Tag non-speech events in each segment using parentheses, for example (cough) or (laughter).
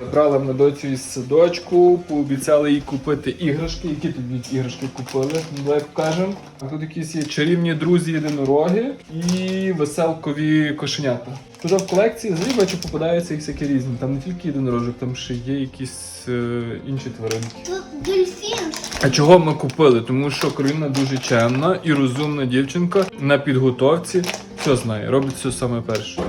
Забрали ми доцю із садочку, пообіцяли їй купити іграшки. Які тобі іграшки купили? Ну, Давай покажемо. А тут якісь є чарівні друзі єдинороги і веселкові кошенята. Тут в колекції взагалі бачу попадаються і всякі різні. Там не тільки єдинорожок, там ще є якісь е, інші тваринки. Тут дельфін. А чого ми купили? Тому що Кароліна дуже чемна і розумна дівчинка на підготовці. Все знає, робить все саме перше.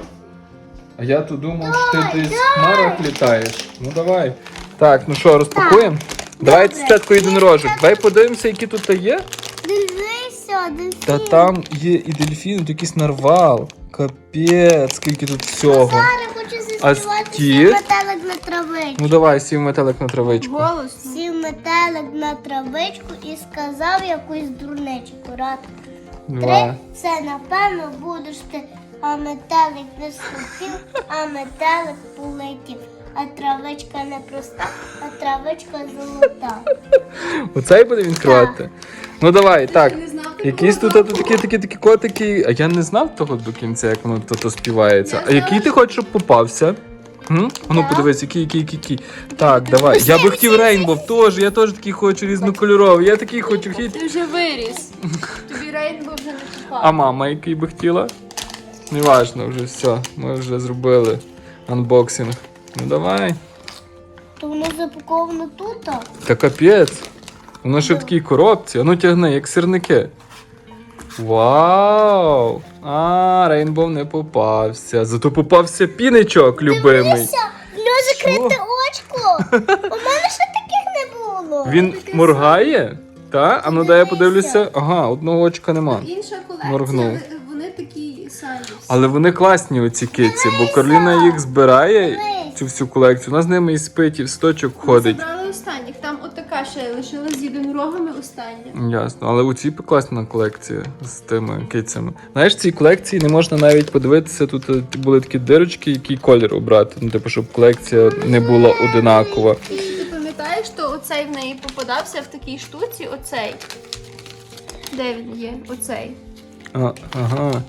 А я то думав, що ти десь в хмарах літаєш. Ну давай. Так, ну що, розпакуємо? Давай Добре. цятку єдинорожок. Давай подивимося, які тут є. Дивися, дельфін. Та там є і дельфін, тут якийсь нарвал. Капець, скільки тут всього. Зараз хочу А заспівати сів метелик на травичку. Ну давай, сів метелик на травичку. Голосно. Сів метелик на травичку і сказав якусь дурничку. Рад. Три, Два. це напевно будеш ти, а метелик не схотів, а метелик полетів. А травичка не проста, а травичка золота. Оцей буде він відкривати? Ну давай, так. Якісь тут такі, такі, такі котики. А я не знав того до кінця, як воно то, співається. А який ти хочеш, щоб попався? М? Ну подивись, який, який, який, який. Так, давай. Я би хотів рейнбов теж. Я теж такий хочу різнокольоровий. Я такий хочу хід. Ти вже виріс. Тобі рейнбо вже не попав. А мама який би хотіла? Неважно, вже все. Ми вже зробили анбоксинг. Ну давай. То воно запаковано тут. а? Та капець. Воно ще в такій коробці. А ну тягни, як сирники. Вау! А, Рейнбоу не попався. Зато попався піничок любимий. Дивися, в нього закрите очко. (laughs) У мене ще таких не було. Він моргає? Та? А ну дай я подивлюся. Ага, одного очка нема. Інша колекція, Моргнув. ви- вони такі самі. всі. Але вони класні, оці киці, бо Кароліна їх збирає, цю всю колекцію. Вона з ними і спить, і в сточок ходить. Забрали останніх. Там отака ще лишилась з єдинорогами остання. Ясно, але у цій класна колекція з тими кицями. Знаєш, в цій колекції не можна навіть подивитися. Тут е, були такі дирочки, який колір обрати. Ну, типу, щоб колекція не була одинакова. Пам'ятаєш, що оцей в неї попадався в такій штуці, оцей. Де він є? Оцей. А, ага.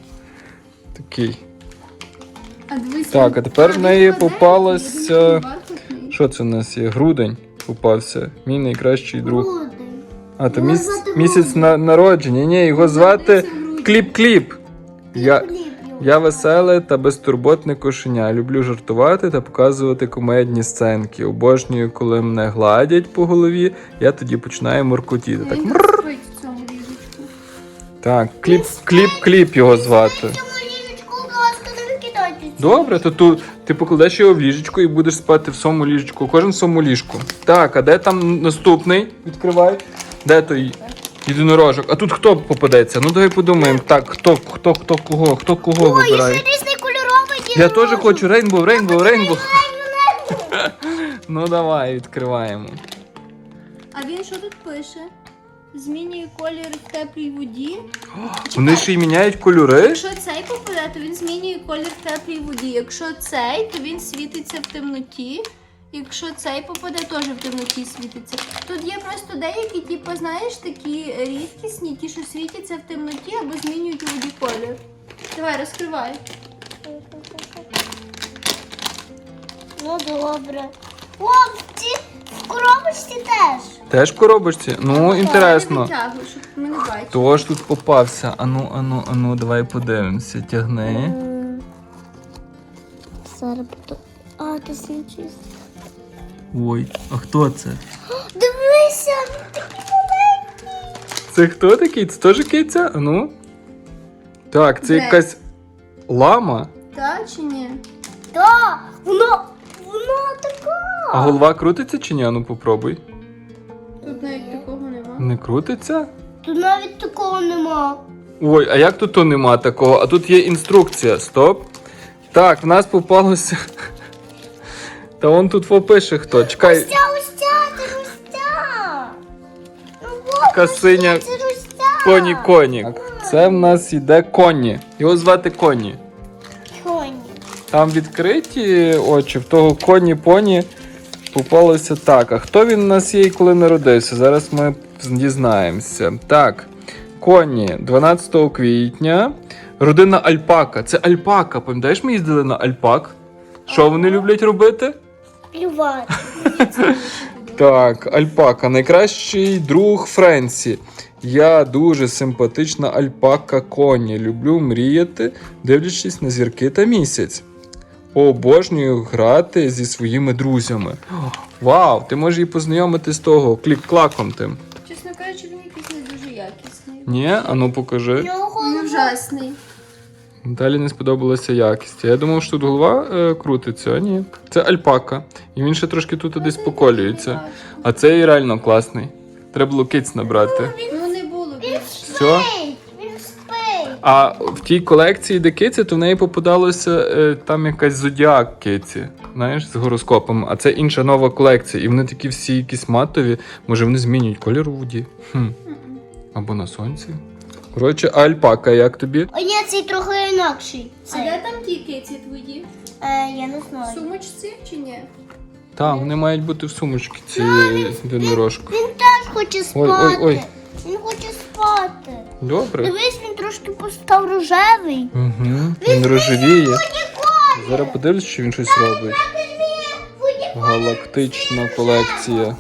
Такий. А дивись. Так, а тепер в неї гладенький, попалося- я думаю, він бархатний. Що це в нас є? Грудень попався. Мій найкращий друг. Грудень. А то Його міс... звати місяць на... народження. Ні, його звати. Кліп-кліп. Я... Його. Я веселе та безтурботне кошеня. Люблю жартувати та показувати комедні сценки. Обожнюю, коли мене гладять по голові, я тоді починаю муркотіти. Так, спить в цьому ліжечку. так, кліп, кліп, кліп його звати. Цьому ліжечку, будь ласка, не викидайте. ці. Добре, то ту, ти покладеш його в ліжечко і будеш спати в своєму ліжечку. Кожен в своєму ліжку. Так, а де там наступний? Відкривай. Де той єдинорожок? А тут хто попадеться? Ну давай подумаємо. Так, хто, хто, хто кого, хто кого Ой, вибирає. ще різний кольоровий Я теж хочу рейнбоу, рейнбоу, рейнбоу. Ну давай, відкриваємо. А він що тут пише? Змінює колір в теплій воді. Вони ще й міняють кольори. Якщо цей попаде, то він змінює колір в теплій воді. Якщо цей, то він світиться в темноті. Якщо цей попаде, теж в темноті світиться. Тут є просто деякі, типу, знаєш, такі рідкісні, ті, що світяться в темноті або змінюють у воді колір. Давай, розкривай. Ну добре. О, в ці в коробочці теж. Теж в коробочці? Ну, Не інтересно. витягуй, щоб ми не бачили. Хто ж тут попався? Ану, ану, ану, давай подивимося. Тягни. Зараз буду. А, ти свічись. Ой, а хто це? Дивися, він такий маленький. Це хто такий? Це теж киця? Ану. Так, це Де? якась лама, Так чи ні? Так, воно, воно така. а голова крутиться чи ні? Ану попробуй. Тут навіть такого нема. Не крутиться? Тут навіть такого нема. Ой, а як тут то нема такого? А тут є інструкція. Стоп. Так, в нас попалося. Та он тут попише хто. Чекай. Ця, Рустя. Ну, от, Касиня це Рустя. Коні коні. Це в нас йде коні. Його звати коні. Коні. Там відкриті очі, в того коні поні попалося так. А хто він у нас є і коли народився? Зараз ми дізнаємося. Так, коні 12 квітня. Родина Альпака. Це Альпака. Пам'ятаєш, ми їздили на Альпак? Що вони люблять робити? Плювати. Так, альпака, найкращий друг Френсі. Я дуже симпатична альпака Коні. Люблю мріяти, дивлячись на зірки та місяць. Обожнюю грати зі своїми друзями. Вау, ти можеш її познайомити з того клік-клаком тим. Чесно кажучи, він якийсь не дуже якісний. Ні, а ну покажи. Його Він ужасний. Далі не сподобалася якість. Я думав, що тут голова е, крутиться, а ні. Це альпака. І він ще трошки тут десь поколюється. А цей реально класний. Треба було киць набрати. Ну не було. Все. спить. Він спить. А в тій колекції, де киці, то в неї попадалося е, там якась зодіак киці, знаєш, з гороскопом. А це інша нова колекція. І вони такі всі якісь матові. Може, вони змінюють колір у воді? Хм. Або на сонці. Коротше, а альпака, як тобі? О, ні, цей трохи інакший. А де там ті киці твої? Е, я не В знаю. сумочці чи ні? Так, вони мають бути в сумочці ці єдинорожки. Він теж хоче спати. Ой, ой, ой. Він хоче спати. Добре. Дивись, він трошки постав рожевий. Угу. Він рожевіє. Зараз подивлюсь, чи він щось робить. Галактична колекція.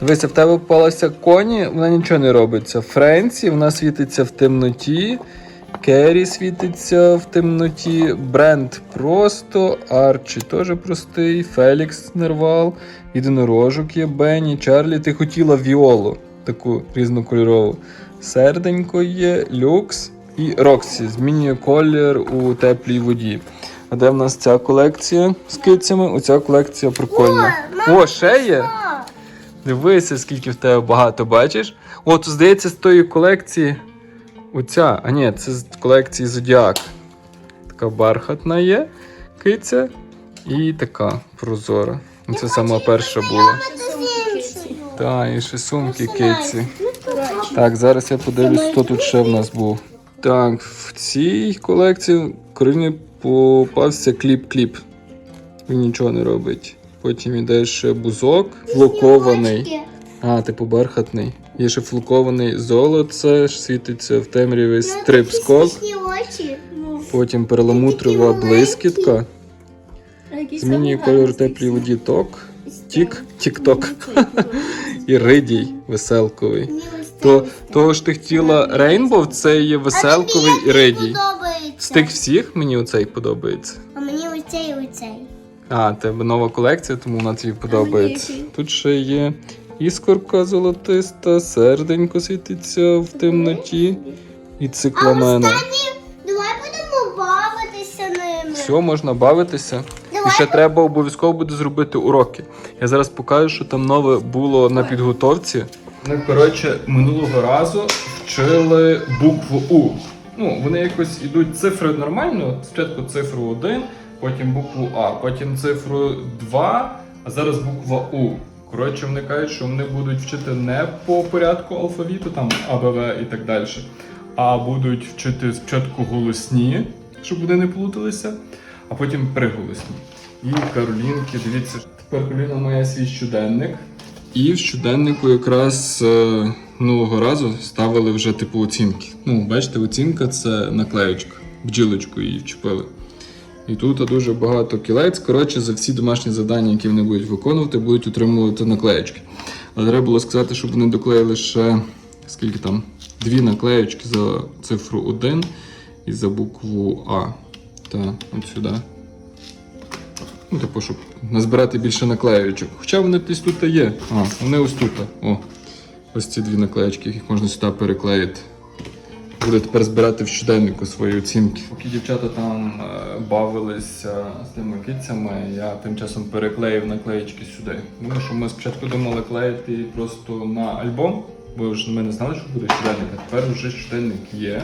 Дивися, в тебе попалася коні, вона нічого не робиться. Френсі, вона світиться в темноті. Керрі світиться в темноті. Бренд просто. Арчі теж простий. Фелікс Нервал. Єдинорожок є Бенні. Чарлі, ти хотіла віолу, таку різнокольорову. Серденько є, люкс і Роксі. Змінює колір у теплій воді. А де в нас ця колекція з кицями? Оця колекція прикольна. О, ще є? Дивися, скільки в тебе багато бачиш. О, то здається, з тої колекції. Оця, а ні, це з колекції Зодіак. Така бархатна є киця і така прозора. Це сама перша була. Так, і ще сумки киці. Так, зараз я подивлюсь, хто тут ще в нас був. Так, в цій колекції Кароліні попався кліп-кліп. Він нічого не робить. Потім іде ще бузок, флокований. А, типу бархатний. Є ще флокований золоце, світиться в темряві Ну, стрип-скок. Ну, Потім перламутрова блискітка. Змінює кольор теплій воді ток. Тік, Ну, тік-ток. цей. (laughs) І ридій веселковий. То того ж ти хотіла Рейнбов, це є веселковий і ридій. З тих всіх мені оцей подобається. А мені ось цей і оцей. А, тебе нова колекція, тому вона тобі подобається. Тут ще є іскорка золотиста, серденько світиться в темноті і А цикламена. останні, давай будемо бавитися ними. Все, можна бавитися. І ще треба обов'язково буде зробити уроки. Я зараз покажу, що там нове було на підготовці. Ми, коротше, минулого разу вчили букву У. Ну, вони якось ідуть цифри нормально. Спочатку цифру 1, потім букву А, потім цифру 2, а зараз буква У. Коротше, вони кажуть, що вони будуть вчити не по порядку алфавіту, там А, Б, В і так далі, а будуть вчити спочатку голосні, щоб вони не плуталися, а потім приголосні. І Каролінки, дивіться, тепер Кароліна має свій щоденник. І в щоденнику якраз е, минулого разу ставили вже типу оцінки. Ну, бачите, оцінка це наклеючка. Бджілочку її вчепили. І тут дуже багато кілець. Коротше, за всі домашні завдання, які вони будуть виконувати, будуть отримувати наклеючки. Але треба було сказати, щоб вони доклеїли ще скільки там? Дві наклеючки за цифру 1 і за букву А. Та, от сюди. Ну, типу, щоб назбирати більше наклеючок. Хоча вони десь тут є. А, вони ось тут. О. Ось ці дві наклеючки, їх можна сюди переклеїти. Буде тепер збирати в щоденнику свої оцінки. Поки дівчата там е, бавилися з тими кицями, я тим часом переклеїв наклеїчки сюди. Тому що ми спочатку думали клеїти просто на альбом, бо ж ми не знали, що буде щоденник, а тепер вже щоденник є.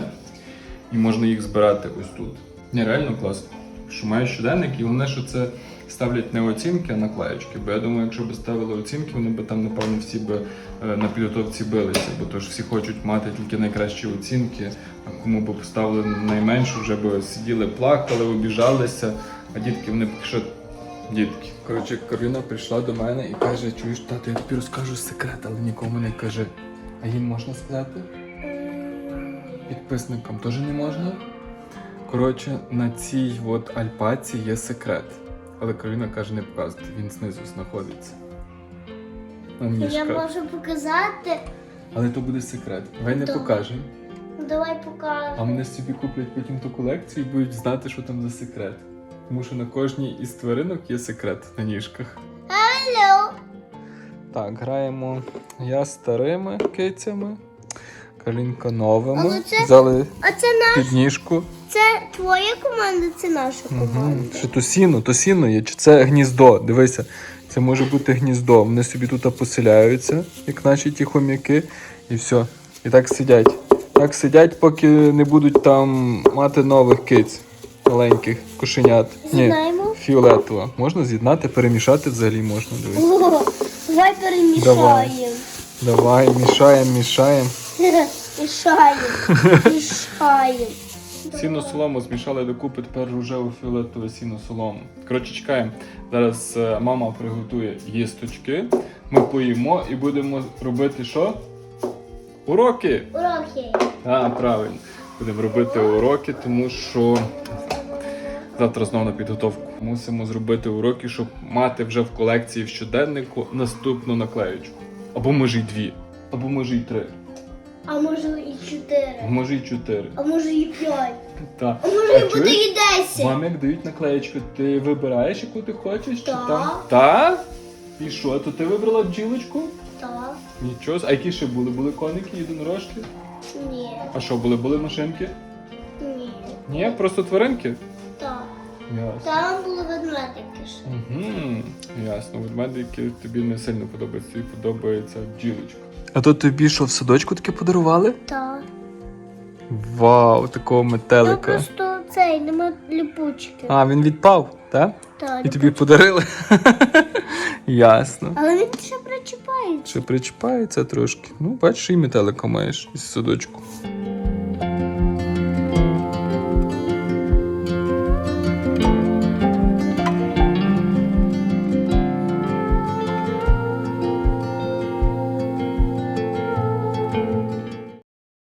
І можна їх збирати ось тут. Ні, реально класно. Що маю щоденник, і головне, що це ставлять не оцінки, а наклеєчки. Бо я думаю, якщо б ставили оцінки, вони б там, напевно, всі б е, на підготовці билися, бо то ж всі хочуть мати тільки найкращі оцінки, а кому б поставили найменшу, вже б сиділи, плакали, обіжалися, а дітки вони поки що дітки. Коротше, Кароліна прийшла до мене і каже: чуєш, тато, я тобі розкажу секрет, але нікому не кажи. А їм можна сказати? Підписникам теж не можна. Коротше, на цій от альпаці є секрет. Але Кароліна каже не показувати, він знизу знаходиться. На Я ніжках. можу показати. Але то буде секрет. Давай не Добре. покажемо. Ну, Давай А мене собі куплять потім ту колекцію і будуть знати, що там за секрет. Тому що на кожній із тваринок є секрет на ніжках. Алло. Так, граємо я старими кицями, Калінка новими. Але це- Взяли А це наш. під ніжку. Це твоя команда, це наша команда. Що то сіно, то сіно є, чи це гніздо. Дивися, це може бути гніздо. Вони собі тут поселяються, як наші ті хом'яки, і все. І так сидять. Так сидять, поки не будуть там мати нових киць, маленьких кошенят. Ні, фіолетово. Можна з'єднати, перемішати взагалі можна. Дивись. О, Давай перемішаємо. Давай, мішаємо, мішаємо. (laughs) Мішаємо. (laughs) Мішаємо. Сіно солому змішали докупи тепер рожеву фіолетову сіно солому. Коротше, чекаємо. Зараз е, мама приготує їсточки. Ми поїмо і будемо робити що? Уроки! Уроки. А, правильно. Будемо робити уроки, тому що завтра знову на підготовку. Мусимо зробити уроки, щоб мати вже в колекції в щоденнику наступну наклеючку. Або може й дві, або може й три, А може і чотири. а може й чотири. А може і п'ять. Так. А може і буде і десять. Вам як дають наклеєчку, ти вибираєш, яку ти хочеш? Чи Так. там? Так? І що, то ти вибрала бджілочку? Так. Нічого. А які ще були? Були коники, єдинорожки? Ні. А що, були? Були машинки? Ні. Ні, просто тваринки? Так. Ясно. Там були ведмедики ще. Угу. Ясно. Ведмедики тобі не сильно подобаються, тобі подобається бджілочка. А то тобі що в садочку таке подарували? Так. Вау, такого Ну метелика. просто цей, нема ліпучки. А, він відпав, так? Так, І тобі подарили? (laughs) Ясно. Але він ще причіпається. Чи причіпається трошки? Ну, бачиш, і метелика маєш із садочку.